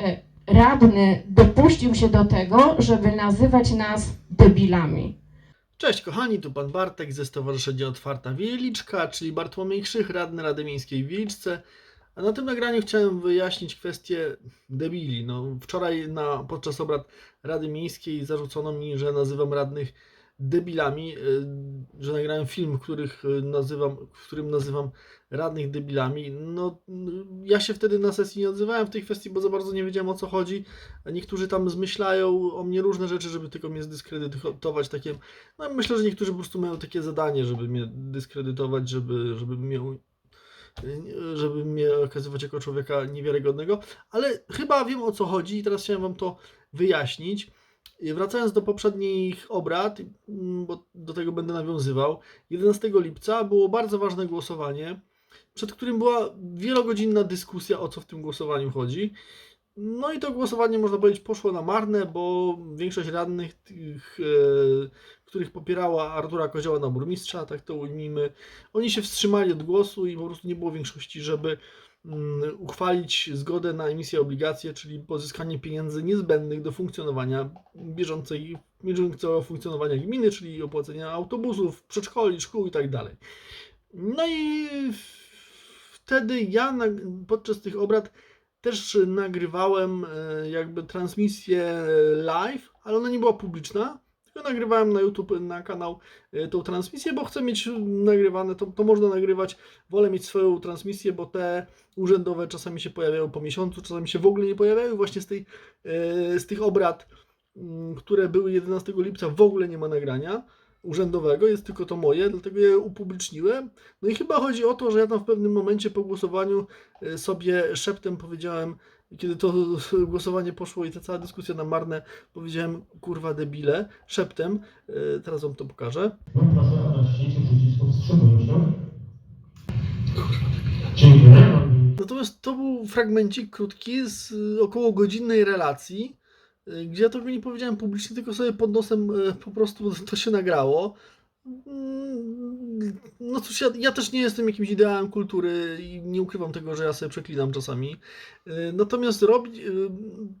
e, radny dopuścił się do tego, żeby nazywać nas debilami. Cześć kochani, tu pan Bartek ze Stowarzyszenia Otwarta Wieliczka, czyli Bartłomiej Krzych, radny Rady Miejskiej w Wieliczce. A na tym nagraniu chciałem wyjaśnić kwestię debili. No, wczoraj na, podczas obrad Rady Miejskiej zarzucono mi, że nazywam radnych debilami, y, że nagrałem film, których y, nazywam, w którym nazywam radnych debilami. No, ja się wtedy na sesji nie odzywałem w tej kwestii, bo za bardzo nie wiedziałem o co chodzi. Niektórzy tam zmyślają o mnie różne rzeczy, żeby tylko mnie zdyskredytować. Takie no myślę, że niektórzy po prostu mają takie zadanie, żeby mnie dyskredytować, żeby, żeby mnie żeby mnie okazywać jako człowieka niewiarygodnego, ale chyba wiem o co chodzi i teraz chciałem wam to wyjaśnić. Wracając do poprzednich obrad, mm, bo do tego będę nawiązywał, 11 lipca było bardzo ważne głosowanie, przed którym była wielogodzinna dyskusja o co w tym głosowaniu chodzi. No i to głosowanie, można powiedzieć, poszło na marne, bo większość radnych, tych, e, których popierała Artura Kozioła na burmistrza, tak to ujmijmy, oni się wstrzymali od głosu i po prostu nie było większości, żeby uchwalić zgodę na emisję obligacji, czyli pozyskanie pieniędzy niezbędnych do funkcjonowania bieżącej, bieżącego funkcjonowania gminy, czyli opłacenia autobusów, przedszkoli, szkół i tak. No i wtedy ja podczas tych obrad też nagrywałem e, jakby transmisję live, ale ona nie była publiczna. Tylko nagrywałem na YouTube, na kanał e, tą transmisję, bo chcę mieć nagrywane, to, to można nagrywać. Wolę mieć swoją transmisję, bo te urzędowe czasami się pojawiają po miesiącu, czasami się w ogóle nie pojawiają. Właśnie z, tej, e, z tych obrad, mm, które były 11 lipca, w ogóle nie ma nagrania urzędowego, jest tylko to moje, dlatego je upubliczniłem. No i chyba chodzi o to, że ja tam w pewnym momencie po głosowaniu e, sobie szeptem powiedziałem, kiedy to głosowanie poszło i ta cała dyskusja na marne, powiedziałem kurwa debile, szeptem, E, teraz wam to pokażę. Naciśnięcie przycisku się. Dziękuję. Natomiast to był fragmencik krótki z y, około godzinnej relacji, y, gdzie ja tego nie powiedziałem publicznie, tylko sobie pod nosem po prostu to się nagrało. No cóż, ja, ja też nie jestem jakimś ideałem kultury i nie ukrywam tego, że ja sobie przeklinam czasami. Y, Natomiast robić, y,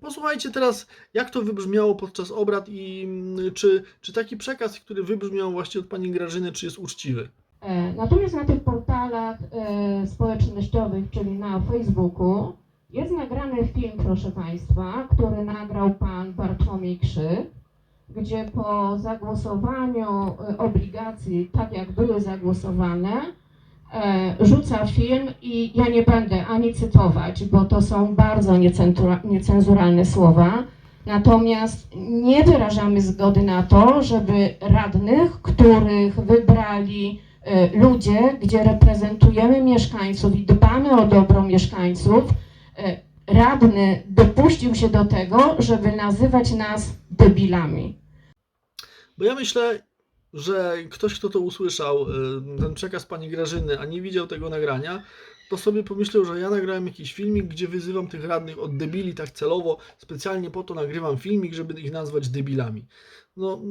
posłuchajcie teraz, jak to wybrzmiało podczas obrad i mm, czy, czy taki przekaz, który wybrzmiał właśnie od pani Grażyny, czy jest uczciwy. E, Natomiast na tych portalach e, społecznościowych, czyli na Facebooku, jest nagrany film, proszę Państwa, który nagrał Pan Bartłomiej Krzyk, gdzie po zagłosowaniu e, obligacji, tak jak były zagłosowane, e, rzuca film i ja nie będę ani cytować, bo to są bardzo niecenzura- niecenzuralne słowa. Natomiast nie wyrażamy zgody na to, żeby radnych, których wybrali e, ludzie, gdzie reprezentujemy mieszkańców i dbamy o dobro mieszkańców, e, radny dopuścił się do tego, żeby nazywać nas debilami. Bo ja myślę, że ktoś, kto to usłyszał, y, ten przekaz pani Grażyny, a nie widział tego nagrania, to sobie pomyślał, że ja nagrałem jakiś filmik, gdzie wyzywam tych radnych od debili tak celowo, specjalnie po to nagrywam filmik, żeby ich nazwać debilami. No,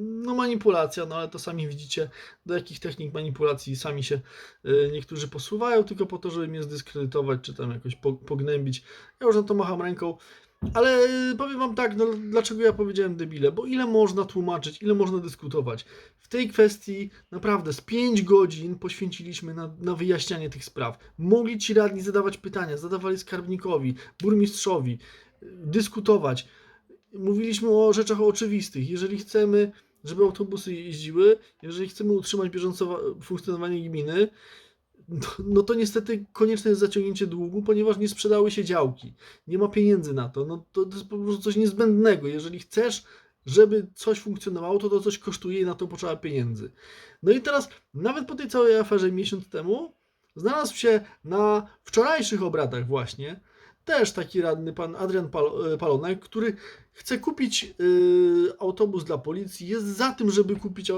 no manipulacja, no ale to sami widzicie, do jakich technik manipulacji sami się y, niektórzy posuwają, tylko po to, żeby mnie zdyskredytować, czy tam jakoś po- pognębić. Ja już na to macham ręką. Ale y, powiem wam tak, no dlaczego ja powiedziałem debile? Bo ile można tłumaczyć, ile można dyskutować? W tej kwestii naprawdę z 5 godzin poświęciliśmy na, na wyjaśnianie tych spraw. Mogli ci radni zadawać pytania, zadawali skarbnikowi, burmistrzowi, y, dyskutować. Mówiliśmy o rzeczach oczywistych. Jeżeli chcemy, żeby autobusy jeździły, jeżeli chcemy utrzymać bieżące wa- funkcjonowanie gminy, no, to niestety konieczne jest zaciągnięcie długu, ponieważ nie sprzedały się działki. Nie ma pieniędzy na to. No to, to jest po prostu coś niezbędnego. Jeżeli chcesz, żeby coś funkcjonowało, to to coś kosztuje i na to potrzeba pieniędzy. No i teraz, nawet po tej całej aferze miesiąc temu, znalazł się na wczorajszych obradach właśnie też taki radny pan Adrian Pal- e, Palonek, który chce kupić y, autobus dla policji, jest za tym, żeby kupić, y,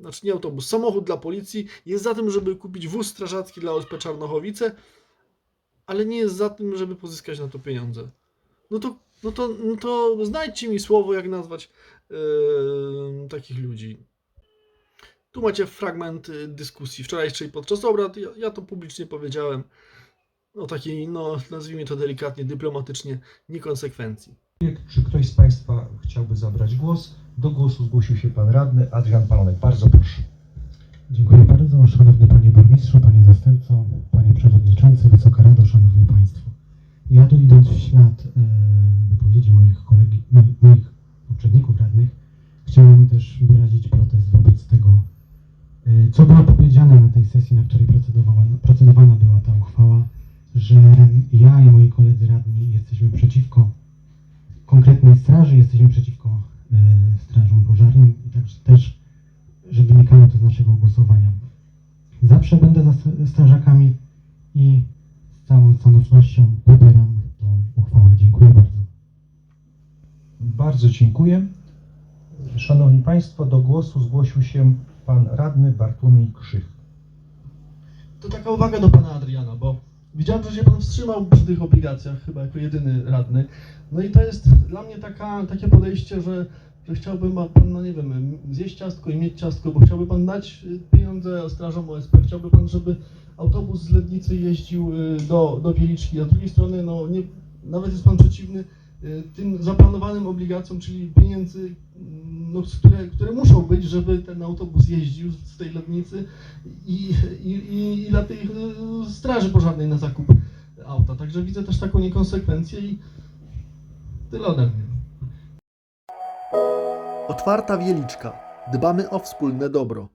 znaczy nie autobus, samochód dla policji, jest za tym, żeby kupić wóz strażacki dla OSP Czarnochowice, ale nie jest za tym, żeby pozyskać na to pieniądze. No to, no to, no to znajdźcie mi słowo, jak nazwać y, takich ludzi. Tu macie fragment dyskusji wczorajszej podczas obrad. Ja, ja to publicznie powiedziałem. No takiej, no nazwijmy to delikatnie, dyplomatycznie, niekonsekwencji. Czy ktoś z Państwa chciałby zabrać głos? Do głosu zgłosił się Pan Radny Adrian Palonek. Bardzo proszę. Dziękuję bardzo. Szanowny Panie Burmistrzu, Panie Zastępco, Panie Przewodniczący, Wysoka Rado, Szanowni Państwo. Ja tu idąc w ślad e, wypowiedzi moich kolegi, moich poprzedników radnych, chciałem też wyrazić protest wobec tego, e, co było powiedziane na tej sesji, na której procedowana, procedowana była ta uchwała, że ja i moi koledzy radni jesteśmy przeciwko konkretnej straży, jesteśmy przeciwko e, strażom pożarnym i także też że wynikało to z naszego głosowania. Zawsze będę za st- strażakami i z całą stanowczością popieram tą uchwałę. Dziękuję bardzo. Bardzo dziękuję. Szanowni Państwo, do głosu zgłosił się Pan Radny Bartłomiej Krzych. To taka uwaga do pana Adriana, bo widziałem, że się pan wstrzymał przy tych obligacjach, chyba jako jedyny radny. No i to jest dla mnie taka, takie podejście, że, że chciałby pan, no nie wiem, zjeść ciastko i mieć ciastko, bo chciałby pan dać y, pieniądze strażom OSP, chciałby pan, żeby autobus z Lednicy jeździł y, do, do Wieliczki, a z drugiej strony, no nie, nawet jest pan przeciwny y, tym zaplanowanym obligacjom, czyli pieniędzy, mm, no, które, które muszą być, żeby ten autobus jeździł z tej Lednicy i, i, i, i dla tej straży pożarnej na zakup auta. Także widzę też taką niekonsekwencję i tyle ode mnie. Otwarta Wieliczka. Dbamy o wspólne dobro.